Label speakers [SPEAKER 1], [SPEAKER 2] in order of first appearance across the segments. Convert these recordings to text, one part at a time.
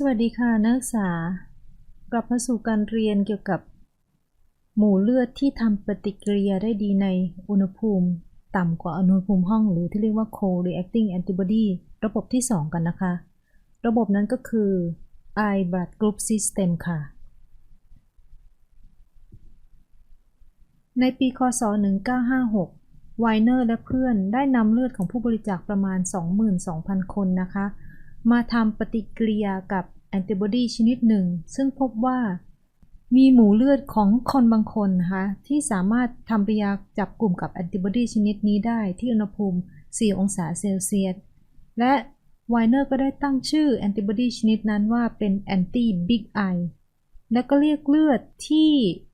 [SPEAKER 1] สวัสดีค่ะนักศึกษา กลับมาสู่การเรียนเกี่ยวกับ หมู่เลือดที่ทำปฏิกิริยาได้ดีในอุณหภูมิ ต่ำกว่าอุณหภูมิห้อง หรือที่เรียกว่า cold reacting antibody ระบบที่ 2 กันนะคะ ระบบนั้นก็คือ I blood group system ค่ะ ในปีคศ 1956 ไวเนอร์และเพื่อนได้นำเลือดของผู้บริจาคประมาณ 22,000 คนนะคะ มาทำปฏิกิริยากับแอนติบอดีชนิดหนึ่ง ซึ่งพบว่ามีหมู่เลือดของคนบางคนนะคะที่สามารถทำปฏิกิริยาจับกลุ่มกับแอนติบอดีชนิดนี้ได้ที่อุณหภูมิ 4 องศาเซลเซียส และไวเนอร์ก็ได้ตั้งชื่อแอนติบอดีชนิดนั้นว่าเป็นแอนตี้บิ๊กไอและก็เรียกเลือดที่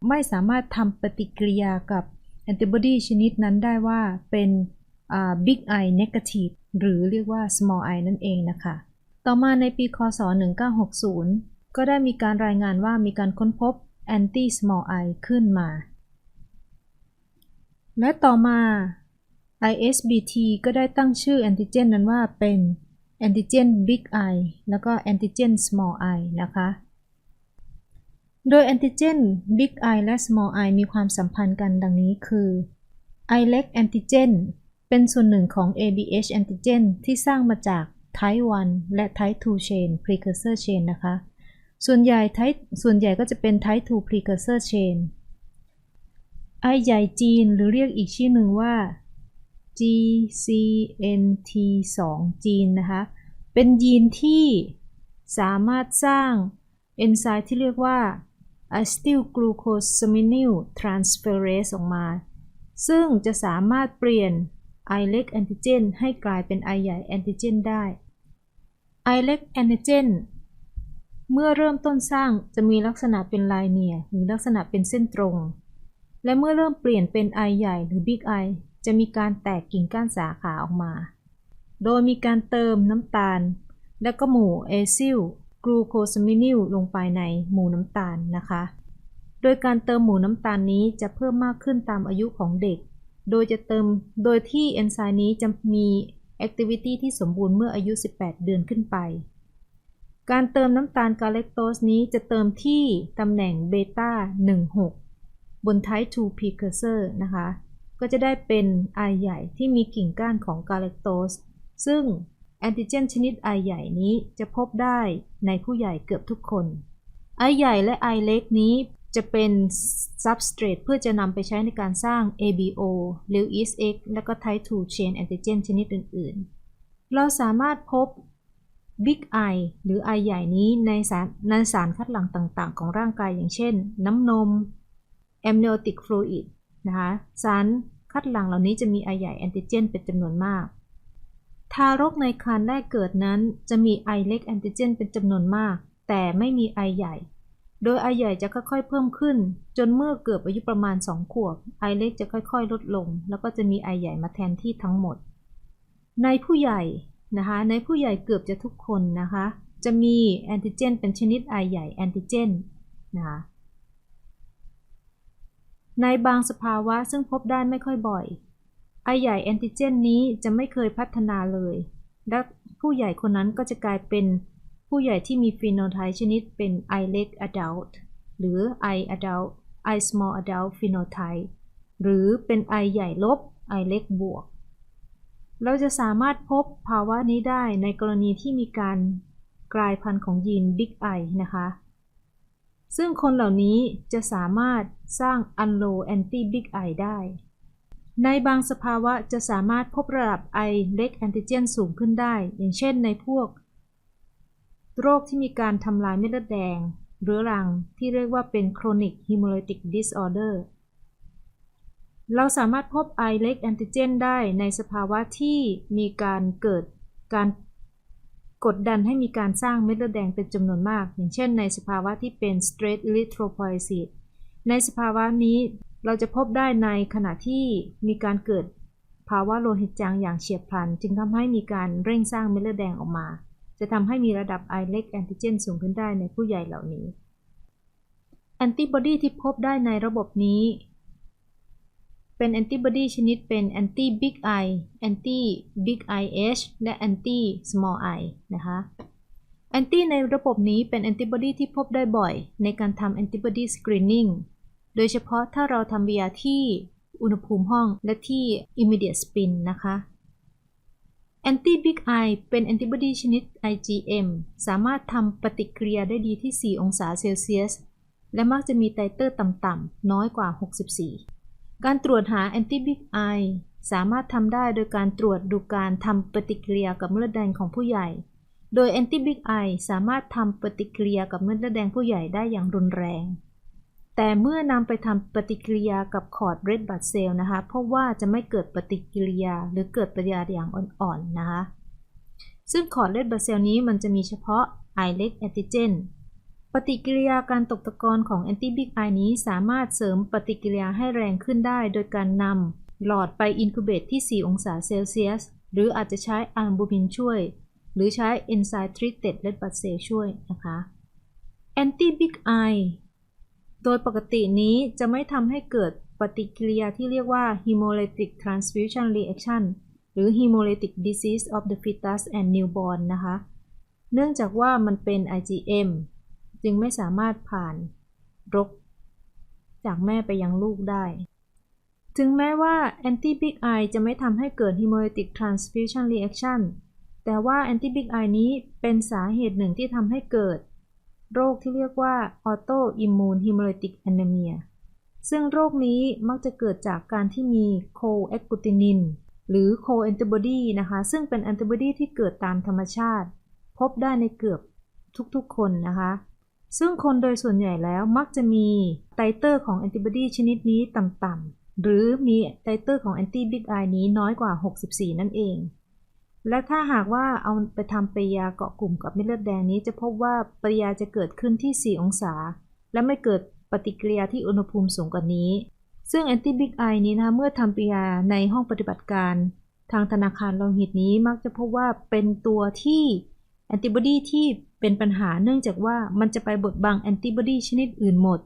[SPEAKER 1] ไม่สามารถทำปฏิกิริยากับแอนติบอดีชนิดนั้นได้ว่าเป็นบิ๊กไอเนกาทีฟหรือเรียกว่า small i นั่นเองนะคะ ต่อมาในปีคศ 1960 ก็ได้มีการรายงานว่ามีการค้นพบ anti small i ขึ้นมา และต่อมา ISBT ก็ได้ตั้งชื่อแอนติเจนนั้นว่าเป็นแอนติเจน Big I แล้วก็แอนติเจน Small I นะคะ โดยแอนติเจน Big I และ Small I มีความสัมพันธ์กันดังนี้คือ I เล็กแอนติเจนเป็นส่วนหนึ่งของ ABH แอนติเจนที่สร้างมาจาก Type 1 และ Type 2 chain precursor chain นะคะ ส่วนใหญ่ Type ส่วนใหญ่ก็จะเป็น Type 2 precursor chain I ใหญ่จีนหรือเรียกอีกชื่อหนึ่งว่า GCNT2 จีนนะคะ เป็นยีนที่สามารถสร้างเอนไซม์ที่เรียกว่า acetylglucosamine transferase ออกมา ซึ่งจะสามารถเปลี่ยน I เล็กแอนติเจนให้กลายเป็น I ใหญ่แอนติเจนได้ I เล็กแอนเจนเมื่อเริ่มต้นสร้างจะมีลักษณะเป็นลายเนียหรือลักษณะเป็นเส้นตรง และเมื่อเริ่มเปลี่ยนเป็น I ใหญ่หรือ Big I จะมีการแตกกิ่งก้านสาขาออกมา โดยมีการเติมน้ำตาล และก็หมู่เอซิลกลูโคซามินิลลงไปในหมู่น้ำตาลนะคะ โดยการเติมหมู่น้ำตาลนี้จะเพิ่มมากขึ้นตามอายุของเด็ก โดยจะเติมโดยที่เอนไซม์นี้จะมี แอคทิวิตี้ที่สมบูรณ์เมื่ออายุ 18 เดือนขึ้นไป การเติมน้ำตาลกาเลกโตสนี้จะเติมที่ตำแหน่งเบต้า16 บน type 2 precursor นะคะ ก็จะได้เป็น I ใหญ่ที่มีกิ่งก้านของกาเลกโตส ซึ่งแอนติเจนชนิด I ใหญ่นี้จะพบได้ในผู้ใหญ่เกือบทุกคน I ใหญ่และ I เล็กนี้ จะเป็น substrate เพื่อจะนำไปใช้ในการสร้าง ABO Lewis X และก็ Type 2 chain antigen ชนิดอื่น ๆ เราสามารถพบ Big I หรือ I ใหญ่นี้ในสารในสารคัดหลั่งต่าง ๆ ของร่างกายอย่างเช่น น้ำนม amniotic fluid นะคะสารคัดหลั่งเหล่านี้จะมีไอใหญ่แอนติเจนเป็นจำนวนมาก ทารกในครรภ์แรกเกิดนั้นจะมีไอเล็กแอนติเจนเป็นจำนวนมาก แต่ไม่มีไอใหญ่ โดยไอใหญ่จะค่อยๆเพิ่มขึ้น จนเมื่อเกือบอายุประมาณ 2 ขวบ ไอเล็กจะค่อยๆ ลดลง แล้วก็จะมีไอใหญ่มาแทนที่ทั้งหมด ในผู้ใหญ่นะคะในผู้ใหญ่เกือบจะทุกคนนะคะจะมีแอนติเจนเป็นชนิดไอใหญ่แอนติเจนนะคะในบางสภาวะซึ่งพบได้ไม่ค่อยบ่อย ไอใหญ่แอนติเจนนี้จะไม่เคยพัฒนาเลย และผู้ใหญ่คนนั้นก็จะกลายเป็น ผู้ใหญ่ที่มีฟีโนไทป์ชนิดเป็น I เล็ก adult หรือ I adult I small adult phenotype หรือเป็น I ใหญ่ลบ I เล็กบวก เราจะสามารถพบภาวะนี้ได้ในกรณีที่มีการกลายพันธุ์ของยีน Big I นะคะ ซึ่งคนเหล่านี้จะสามารถสร้างอันโลแอนตี้บิ๊กไอได้ ในบางสภาวะจะสามารถพบระดับไอเล็กแอนติเจนสูงขึ้นได้ อย่างเช่นในพวก โรคที่มีการทำลายเม็ดเลือดแดง เรื้อรังที่เรียกว่าเป็น chronic hemolytic disorder เราสามารถพบไอเล็กแอนติเจนได้ในสภาวะที่มีการเกิดการกดดันให้มีการสร้างเม็ดเลือดแดงเป็นจำนวนมาก อย่างเช่นในสภาวะที่เป็น stress erythropoiesis ในสภาวะนี้เราจะพบได้ในขณะที่มีการเกิดภาวะโลหิตจางอย่างเฉียบพลัน จึงทำให้มีการเร่งสร้างเม็ดเลือดแดงออกมา จะทำให้มีระดับไอเล็กแอนติเจนสูงขึ้นได้ในผู้ใหญ่เหล่านี้ แอนติบอดีที่พบได้ในระบบนี้ เป็นแอนติบอดีชนิดเป็นแอนตี้บิ๊กไอแอนตี้บิ๊กไอเอชและแอนตี้สมอลไอนะคะแอนตี้ในระบบนี้เป็นแอนติบอดีที่พบได้บ่อย ในการทำแอนติบอดีสกรีนนิ่งโดยเฉพาะถ้าเราทำ VR ที่อุณหภูมิห้องและที่ immediate spin นะคะ แอนตี้บิ๊กไอเป็นแอนติบอดีชนิด IgM สามารถทำปฏิกิริยาได้ดีที่ 4 องศาเซลเซียส และมักจะมีไตเตอร์ต่ำๆน้อยกว่า 64 การตรวจหาแอนติบิ๊กไอสามารถทำได้โดยการตรวจดูการทำปฏิกิริยากับเลือดแดงของผู้ใหญ่ โดยแอนติบิ๊กไอสามารถทำปฏิกิริยากับเลือดแดงผู้ใหญ่ได้อย่างรุนแรง แต่เมื่อนำไปทำปฏิกิริยากับคอร์ดเรดบัตเซลนะคะ เพราะว่าจะไม่เกิดปฏิกิริยาหรือเกิดปฏิกิริยาอย่างอ่อนๆนะคะ ซึ่งคอร์ดเรดบัตเซลนี้มันจะมีเฉพาะไอเล็กแอนติเจนปฏิกิริยาการตกตะกอนของแอนติบิ๊กไอนี้สามารถเสริมปฏิกิริยาให้แรงขึ้นได้ โดยการนำหลอดไปอินคูเบตที่ 4 องศาเซลเซียส หรืออาจจะใช้อัลบูมินช่วย หรือใช้เอนไซม์ทรีเต็ดเลดบัตเซลช่วยนะคะแอนติบิ๊กไอ โดยปกตินี้จะไม่ทำให้เกิดปฏิกิริยาที่เรียกว่า hemolytic transfusion reaction หรือ hemolytic disease of the fetus and newborn นะคะ เนื่องจากว่ามันเป็น IgM จึงไม่สามารถผ่านรก จากแม่ไปยังลูกได้ ถึงแม้ว่า anti big I จะไม่ทำให้เกิด hemolytic transfusion reaction แต่ว่า anti big I นี้เป็นสาเหตุหนึ่งที่ทำให้เกิด โรคที่เรียกว่า autoimmune hemolytic anemia ซึ่งโรคนี้มักจะเกิดจากการที่มี coagglutinin หรือ coantibody นะคะ ซึ่งเป็นแอนติบอดีที่เกิดตามธรรมชาติ พบได้ในเกือบทุกๆคนนะคะ ซึ่งคนโดยส่วนใหญ่แล้วมักจะมีไตเตอร์ของแอนติบอดีชนิดนี้ต่ำๆหรือมีไตเตอร์ของแอนติบิ๊กไอนี้น้อยกว่า 64 นั่นเอง และถ้าหากว่าเอาไปทำปฏิกิริยาเกาะกลุ่มกับเม็ดเลือดแดงนี้จะพบว่าปฏิกิริยาจะเกิดขึ้นที่ 4 องศา และไม่เกิดปฏิกิริยาที่อุณหภูมิสูงกว่านี้ ซึ่งแอนติบิ๊กไอนี้นะเมื่อทำปฏิกิริยาในห้องปฏิบัติการ ทางธนาคารโลหิตนี้มักจะพบว่าเป็นตัวที่แอนติบอดีที่เป็นปัญหาเนื่องจากว่ามันจะไปบดบังแอนติบอดีชนิดอื่นหมด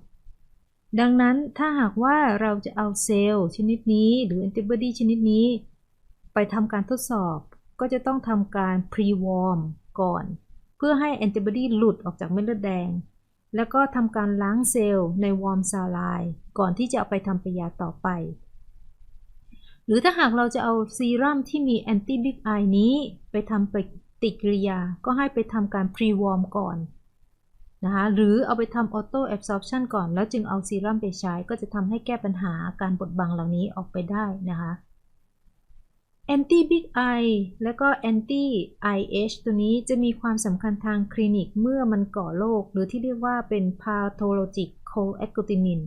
[SPEAKER 1] ดังนั้นถ้าหากว่าเราจะเอาเซลล์ชนิดนี้ หรือแอนติบอดีชนิดนี้ ไปทำการทดสอบ ก็จะต้องทำการ pre-warm ก่อน เพื่อให้แอนติบอดีหลุดออกจากเม็ดเลือดแดง แล้วก็ทำการล้างเซลล์ในวอร์มซาลายก่อนที่จะเอาไปทำปยาต่อไป หรือถ้าหากเราจะเอาซีรั่มที่มีแอนติบิ๊กไอนี้ไปทำปฏิกิริยา ก็ให้ไปทำการ pre-warm ก่อนนะคะหรือเอาไปทำ auto absorption ก่อน แล้วจึงเอาซีรั่มไปใช้ ก็จะทำให้แก้ปัญหาการบดบังเหล่านี้ออกไปได้นะคะ anti big I และก็ anti IH ตัวนี้จะมีความสำคัญทางคลินิกเมื่อมันก่อโรคหรือที่เรียกว่าเป็น pathologic coagglutinin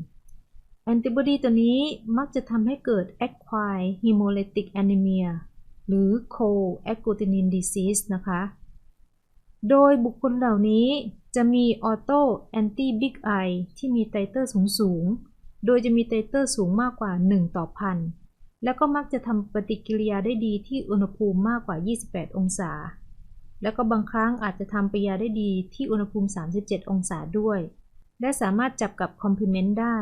[SPEAKER 1] แอนติบอดีตัวนี้มักจะทำให้เกิด acquired hemolytic anemia หรือ coagglutinin disease นะคะ โดยบุคคลเหล่านี้จะมี auto anti big I ที่มีไตเตอร์สูงสูง โดยจะมีไตเตอร์สูงมากกว่า 1 ต่อพัน แล้วก็มักจะทำปฏิกิริยาได้ดีที่อุณหภูมิมากกว่า 28 องศา แล้วก็บางครั้งอาจจะทำปฏิกิริยาได้ดีที่อุณหภูมิ 37 องศาด้วย และสามารถจับกับคอมพลีเมนต์ได้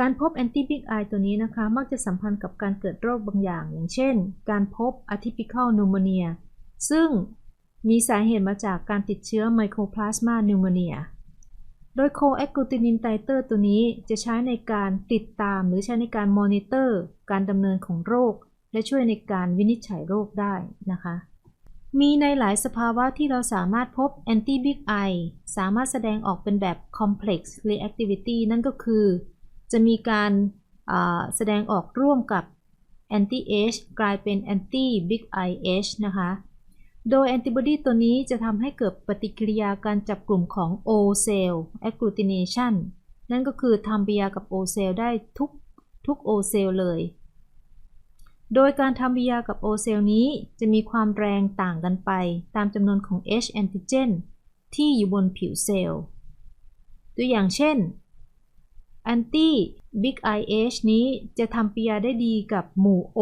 [SPEAKER 1] การพบแอนติบิกไอตัวนี้นะคะ มักจะสัมพันธ์กับการเกิดโรคบางอย่าง อย่างเช่น การพบ atypical pneumonia ซึ่งมีสาเหตุมาจากการติดเชื้อ mycoplasma pneumonia โโดย coagglutinin titer ตัวนี้จะใช้ในการติดตามหรือใช้ในการมอนิเตอร์ การดำเนินของโรค และช่วยในการวินิจฉัยโรคได้นะคะ มีในหลายสภาวะที่เราสามารถพบ anti big I สามารถแสดงออกเป็นแบบ complex reactivity นั่นก็คือ จะมีการแสดงออกร่วมกับ anti H กลายเป็น anti big IH นะคะ โดยแอนติบอดีตัวนี้จะทำให้เกิดปฏิกิริยาการจับกลุ่มของ O cell agglutination นั่นก็คือทำปฏิกิริยากับ O cell ได้ทุกทุก O cell เลย โดยการทำปฏิกิริยากับ O cell นี้จะมีความแรงต่างกันไป ตามจำนวนของ H antigen ที่อยู่บนผิวเซลล์ ตัวอย่างเช่น anti big IH นี้จะทำปฏิกิริยาได้ดีกับหมู่ O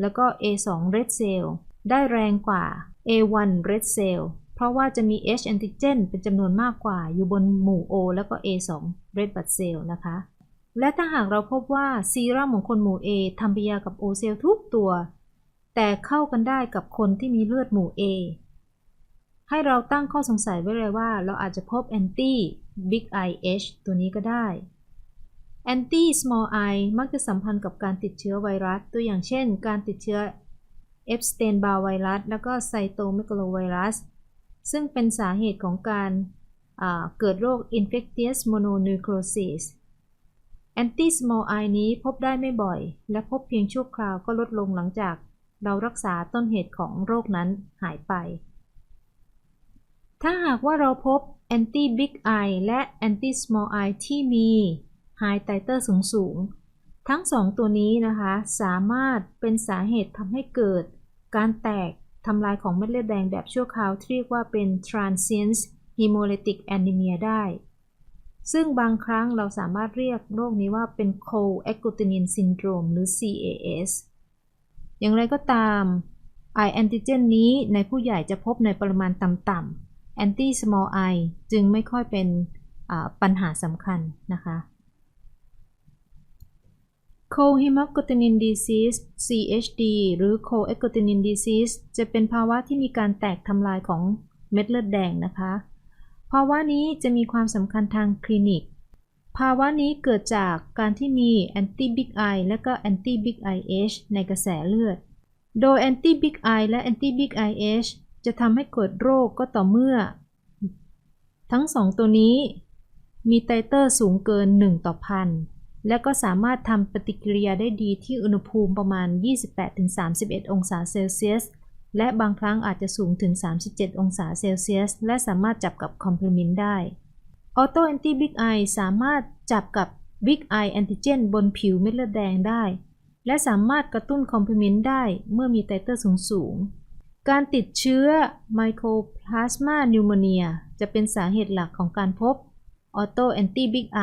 [SPEAKER 1] แล้วก็ A2 red cell ได้แรงกว่า A1 red cell เพราะว่าจะมี H antigen เป็นจำนวนมากกว่าอยู่บนหมู่ O แล้วก็ A2 red blood cell นะคะ และถ้าหากเราพบว่าซีรัมของคนหมู่ A ทำปฏิกิริยากับ O cell ทุกตัว แต่เข้ากันได้กับคนที่มีเลือดหมู่ A ให้เราตั้งข้อสงสัยไว้เลยว่า เราอาจจะพบ anti big IH ตัวนี้ก็ได้ anti small i มักจะสัมพันธ์กับการติดเชื้อไวรัส ตัวอย่างเช่น การติดเชื้อ Epstein-Barr ไวรัส แล้วก็ไซโตเมกโลไวรัส ซึ่งเป็นสาเหตุของการเกิดโรค infectious mononucleosis anti small i นี้พบได้ไม่บ่อย และพบเพียงชั่วคราวก็ลดลงหลังจากเรารักษาต้นเหตุของโรคนั้นหายไป ถ้าหากว่าเราพบ anti big i และ anti small i ที่มี high titer สูงสูง ทั้งสองตัวนี้นะคะ สามารถเป็นสาเหตุทำให้เกิด การแตกทำลายของเม็ดเลือดแดงแบบชั่วคราวที่เรียกว่าเป็น transient hemolytic anemia ได้ ซึ่งบางครั้งเราสามารถเรียกโรคนี้ว่าเป็น co-agglutinin syndrome หรือ CAS อย่างไรก็ตาม I antigen นี้ในผู้ใหญ่จะพบในปริมาณต่ำๆ anti small i จึงไม่ค่อยเป็นปัญหาสำคัญนะคะ Co-hemagglutinin disease CHD หรือ Co-agglutinin disease จะเป็นภาวะที่มีการแตกทำลายของเม็ดเลือดแดงนะคะ ภาวะนี้จะมีความสำคัญทางคลินิก ภาวะนี้เกิดจากการที่มี anti big I และก็ anti big IH ในกระแสเลือด โดย anti big I และ anti big IH จะทำให้เกิดโรคก็ต่อเมื่อ ทั้งสองตัวนี้มีไตเตอร์สูงเกิน 1 ต่อพัน และก็สามารถทำปฏิกิริยาได้ดีที่อุณหภูมิประมาณ 28-31 องศาเซลเซียส และบางครั้งอาจจะสูงถึง 37 องศาเซลเซียส และสามารถจับกับคอมเพลเมนต์ได้ออโตแอนติบิ๊กไอสามารถจับกับบิ๊กไอแอนติเจนบนผิวเม็ดเลือดแดงได้ และสามารถกระตุ้นคอมเพลเมนต์ได้เมื่อมีไตเตอร์สูงสูงการติดเชื้อไมโครพลาสมานิวโมเนียจะเป็นสาเหตุหลักของการพบออโตแอนติบิ๊กไอ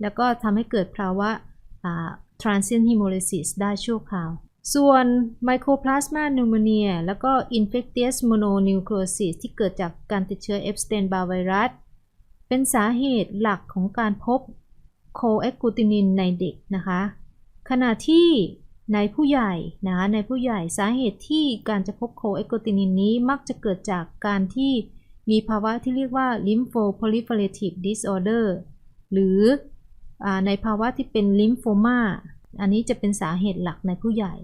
[SPEAKER 1] แล้วก็ทำให้เกิดภาวะ transient hemolysis ได้ชั่วคราว ส่วน Mycoplasma pneumonia แล้วก็ infectious mononucleosis ที่เกิดจากการติดเชื้อ Epstein-Barr ไวรัสเป็นสาเหตุหลักของการพบ coagglutinin ในเด็กนะคะ ขณะที่ในผู้ใหญ่นะคะในผู้ใหญ่สาเหตุที่การจะพบ coagglutinin นี้มักจะเกิดจากการที่มีภาวะที่เรียกว่า lymphoproliferative disorder หรือ ในภาวะที่เป็นลิมโฟมาอันนี้จะเป็นสาเหตุหลักในผู้ใหญ่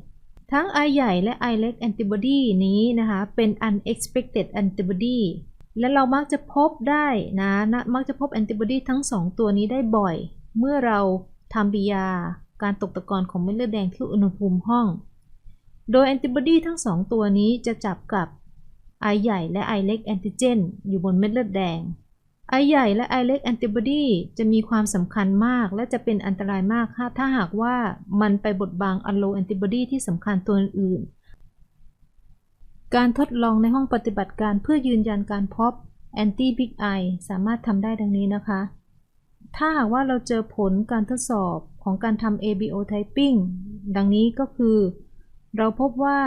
[SPEAKER 1] ทั้ง I ใหญ่และ I เล็ก antibody นี้นะคะเป็น unexpected antibody และเรามักจะพบได้นะนะมักจะพบแอนติบอดีทั้ง 2 ตัวนี้ได้บ่อย เมื่อเราทำปิยาการตกตะกอนของเม็ดเลือดแดงที่อุณหภูมิห้อง โดยแอนติบอดีทั้ง 2 ตัวนี้จะจับกับ I ใหญ่และ I เล็กแอนติเจนอยู่บนเม็ดเลือดแดง I ใหญ่และ I เล็กแอนติบอดีจะมีความสำคัญมาก และจะเป็นอันตรายมากถ้าหากว่ามันไปบดบังอัลโลแอนติบอดีที่สำคัญตัวอื่น การทดลองในห้องปฏิบัติการเพื่อยืนยันการพบ anti big I สามารถทำได้ดังนี้นะคะ ถ้าหากว่าเราเจอผลการทดสอบของการทำ ABO typing ดังนี้ก็คือ เราพบว่า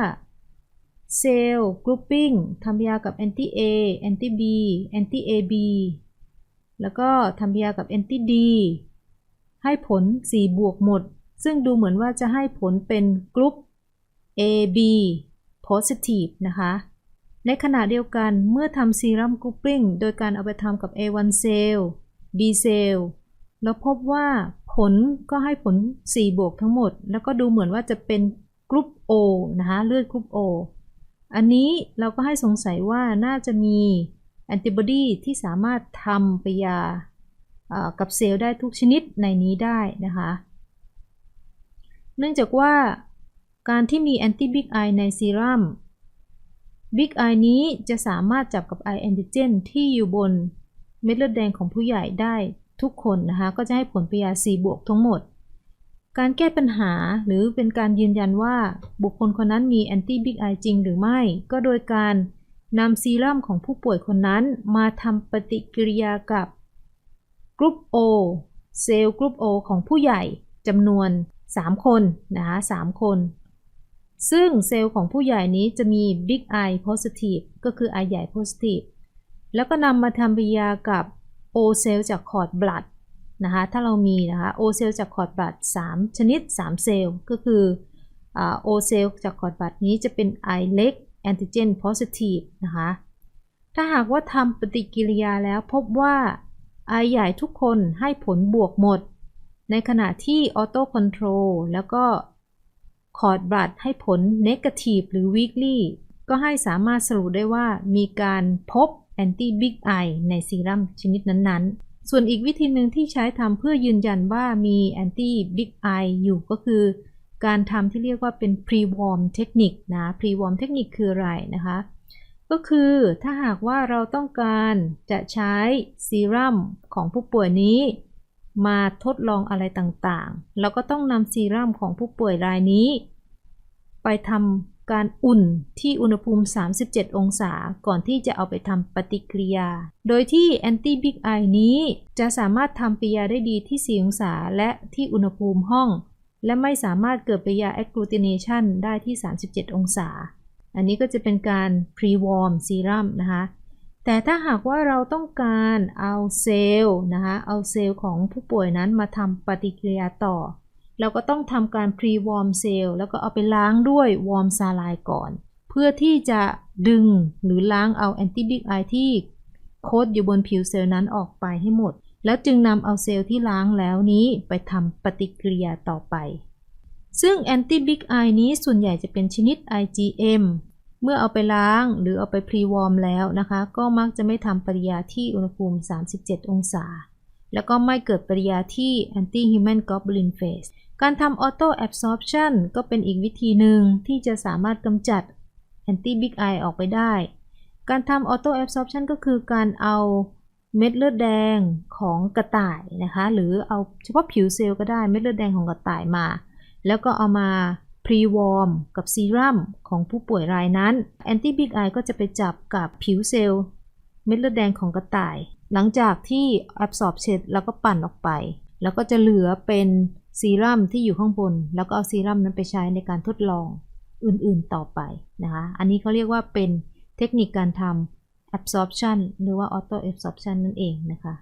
[SPEAKER 1] เซลล์กรุ๊ปปิ้งทำยากับ anti A anti B anti AB แล้วก็ทำยากับ NTD ให้ผล 4 บวกหมด ซึ่งดูเหมือนว่าจะให้ผลเป็นกรุ๊ป AB positive นะคะ ในขณะเดียวกันเมื่อทำซีรัมกรุ๊ปปิ้งโดยการเอาไปทำกับ A1 เซลล์ B เซลล์เราพบว่าผลก็ให้ผล 4 บวกทั้งหมด แล้วก็ดูเหมือนว่าจะเป็นกรุ๊ป O นะคะ เลือดกรุ๊ป O อันนี้เราก็ให้สงสัยว่าน่าจะมี แอนติบอดีที่สามารถทำปยากับเซลล์ได้ทุกชนิดในนี้ได้นะคะ เนื่องจากว่าการที่มีแอนติบิ๊กไอในซีรัมบิ๊กไอนี้จะสามารถจับกับไอแอนติเจนที่อยู่บนเม็ดเลือดแดงของผู้ใหญ่ได้ทุกคนนะคะ ก็จะให้ผลปยา4บวกทั้งหมด การแก้ปัญหาหรือเป็นการยืนยันว่าบุคคลคนนั้นมีแอนตี้บิ๊กไอจริงหรือไม่ ก็โดยการ นำซีรั่มของผู้ป่วยคนนั้นมาทำปฏิกิริยากับกรุ๊ป O เซลล์กรุ๊ป O ของผู้ใหญ่จำนวน 3 คนนะคะ3คน ซึ่งเซลล์ของผู้ใหญ่นี้จะมี Big I positive ก็คือ I ใหญ่ positive แล้วก็นำมาทำปฏิกิริยากับ O เซลล์จากคอร์ดบลัดนะคะถ้าเรามีนะคะ O เซลล์จากคอร์ดบลัด3ชนิด 3 เซลล์ก็คือ O เซลล์จากคอร์ดบลัดนี้จะเป็น I เล็ก antigen positive นะคะ ถ้าหากว่าทำปฏิกิริยาแล้วพบว่าไอใหญ่ทุกคนให้ผลบวกหมด ในขณะที่ออโต้คอนโทรลแล้วก็คอร์ดบลัดให้ผล Negative หรือ Weakly ก็ให้สามารถสรุปได้ว่ามีการพบแอนตี้บิ๊กไอในซีรัมชนิดนั้นๆ ส่วนอีกวิธีหนึ่งที่ใช้ทำเพื่อยืนยันว่ามีแอนตี้บิ๊กไออยู่ก็คือ การทำที่เรียกว่าเป็น pre-warm เทคนิคนะ pre-warm เทคนิคคืออะไรนะคะ ก็คือถ้าหากว่าเราต้องการจะใช้ซีรัมของผู้ป่วยนี้ มาทดลองอะไรต่างๆเราก็ต้องนำซีรัมของผู้ป่วยรายนี้ ไปทำการอุ่นที่อุณหภูมิ 37 องศา ก่อนที่จะเอาไปทำปฏิกิริยา โดยที่แอนตี้บิ๊กไอนี้จะสามารถทำปฏิกิริยาได้ดีที่ 4 องศา และที่อุณหภูมิห้อง และไม่สามารถเกิดปฏิกิริยา agglutination ได้ที่ 37 องศา อันนี้ก็จะเป็นการ pre-warm serum นะคะ แต่ถ้าหากว่าเราต้องการเอาเซลล์นะคะเอาเซลล์ของผู้ป่วยนั้นมาทำปฏิกิริยาต่อ เราก็ต้องทำการ pre-warm เซลล์แล้วก็เอาไปล้างด้วย warm saline ก่อน เพื่อที่จะดึงหรือล้างเอาแอนติบิกไอที่โคดอยู่บนผิวเซลล์นั้นออกไปให้หมด แล้วจึงนำเอาเซลล์ที่ล้างแล้วนี้ไปทำปฏิกิริยาต่อไป ซึ่งแอนติบิ๊กไอนี้ส่วนใหญ่จะเป็นชนิด IgM เมื่อเอาไปล้างหรือเอาไปพรีวอร์มแล้วนะคะ ก็มักจะไม่ทำปฏิกิริยาที่อุณหภูมิ 37 องศา แล้วก็ไม่เกิดปฏิกิริยาที่ anti-human globulin phase การทำ auto absorption ก็เป็นอีกวิธีหนึ่งที่จะสามารถกำจัด anti big eye ออกไปได้ การทำ auto absorption ก็คือการเอา เม็ดเลือดแดงของกระต่ายนะคะ หรือเอาเฉพาะผิวเซลล์ก็ได้เม็ดเลือดแดงของกระต่ายมา แล้วก็เอามาพรีวอร์มกับซีรัมของผู้ป่วยรายนั้นแอนตี้บิ๊กไอก็จะไปจับกับผิวเซลล์เม็ดเลือดแดงของกระต่าย หลังจากที่แอบสอบเสร็จแล้วก็ปั่นออกไป แล้วก็จะเหลือเป็นซีรัมที่อยู่ข้างบน แล้วก็เอาซีรัมนั้นไปใช้ในการทดลองอื่นๆต่อไปนะคะ อันนี้เขาเรียกว่าเป็นเทคนิคการทำ absorption หรือว่า auto absorption นั่นเองนะคะ